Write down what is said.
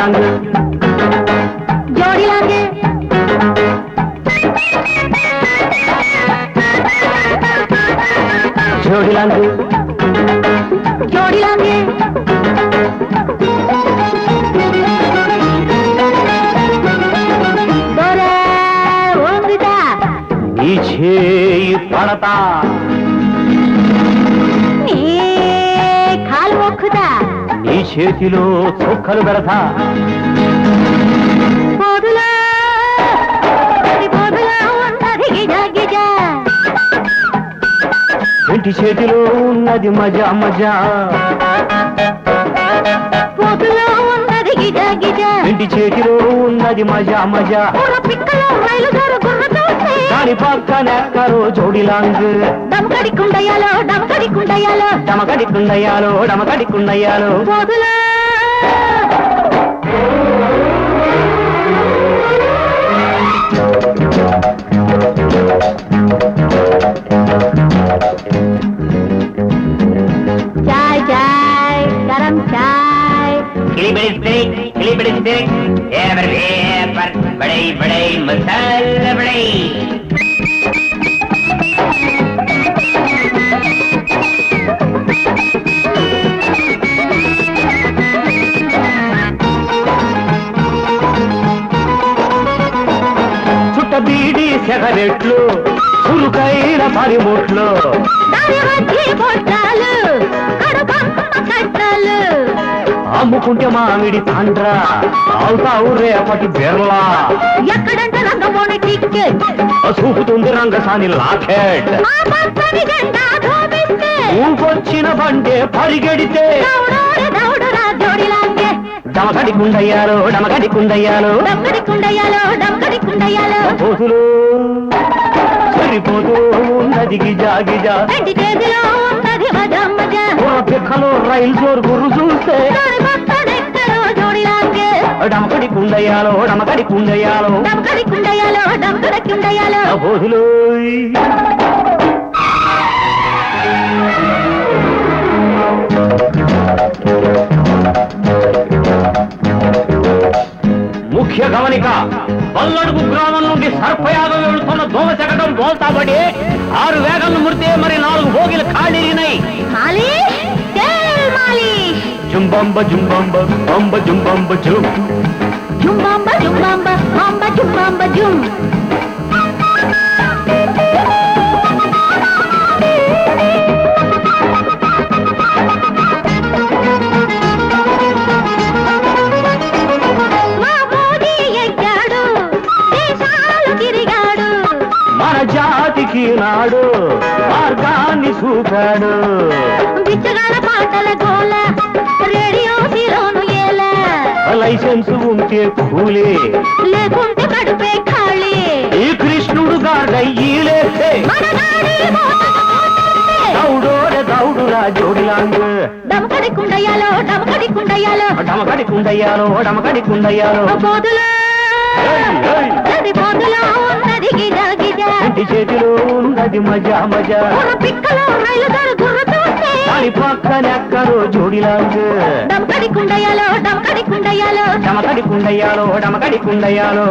జోడిలాంగ్ జోడిలాంగ్ జోడిలాంగ్ జోడిలాంగ్ దొరే ఓంగిదా నీ చేయి పడతా చేతిలో చొక్కలు పెడతా. ఇంటి చేతిలో ఉన్నది మజా మజా. ఇంటి చేతిలో ఉన్నది మజా మజా. పిక్కలో రైలు దొర పాడిపాక్కన కరో జోడిలాంగు డమకడికుండయాలో డమకడికుండయాలో డమకడికుండయాలో డమకడికుండయాలో పోదులా చాయ్ చాయ్ గరం చాయ్ కిలిబడి స్టిక్ కిలిబడి స్టిక్ ఎవరి వేపర్ బడై బడై మసాలా బడై బీడి సిగరెట్లు చురుకైన పనిముట్లు. అమ్ముకుంటే మామిడి తాండ్ర తాగుతావు రేపటి బెర్లా. ఎక్కడంట రంగమోని టిక్కెట్ చూపుతుంది రంగసాని లాకెట్. ఊపొచ్చిన బండే పరిగెడితే. డమకడి కుండయ్యాలో డమకడి కుండయ్యాలో. డమ్మడి కుండయ్యాలో డమ్మడి కుండయ్యాలో. పోతులు సరిపోతూ ఉన్నది గిజా గిజా. రెండు చేతిలో ఉన్నది మజా మజా. ఓ పిక్కలో రైలు జోరు గుర్రు చూస్తే. డమకడి కుండయ్యాలో డమకడి కుండయ్యాలో. డమ్మడి కుండయ్యాలో డమ్మడి కుండయ్యాలో. పోతులు గమనిక పల్లడుగు గ్రామం నుండి సర్పయాగం వెళుతున్న దోమ శకటం బోల్తాబడి ఆరు వేగలను ముడితే మరి నాలుగు భోగిలు మాలిష్ జుంబంబ జుంబంబ బంబ జుంబంబ జుం. జుంబాంబ జుంబాంబ బాంబ జుంబాంబ జుం. జాతికి నాడు మార్గాన్ని చూపాడు. బిచ్చగాల పాటల గోల రేడియో సిరోను ఏల. లైసెన్స్ ఉంటే కూలే. లేకుంటే కడుపే ఖాళీ. ఈ కృష్ణుడు నాడి దౌడోరే దౌడురా జోడిలాంగ్. డమకడి కుండయ్యాలో డమకడి కుండయ్యాలో. డమకడి కుండయ్యాలో డమకడి కుండయ్యాలో. బోధులో. ఉన్నది మజా మజా. దాని పక్కనెక్కరో జోడిలాంగ్. డమకడి కుండయ్యాలో డమకడి కుండయ్యాలో. డమకడి కుండయ్యాలో.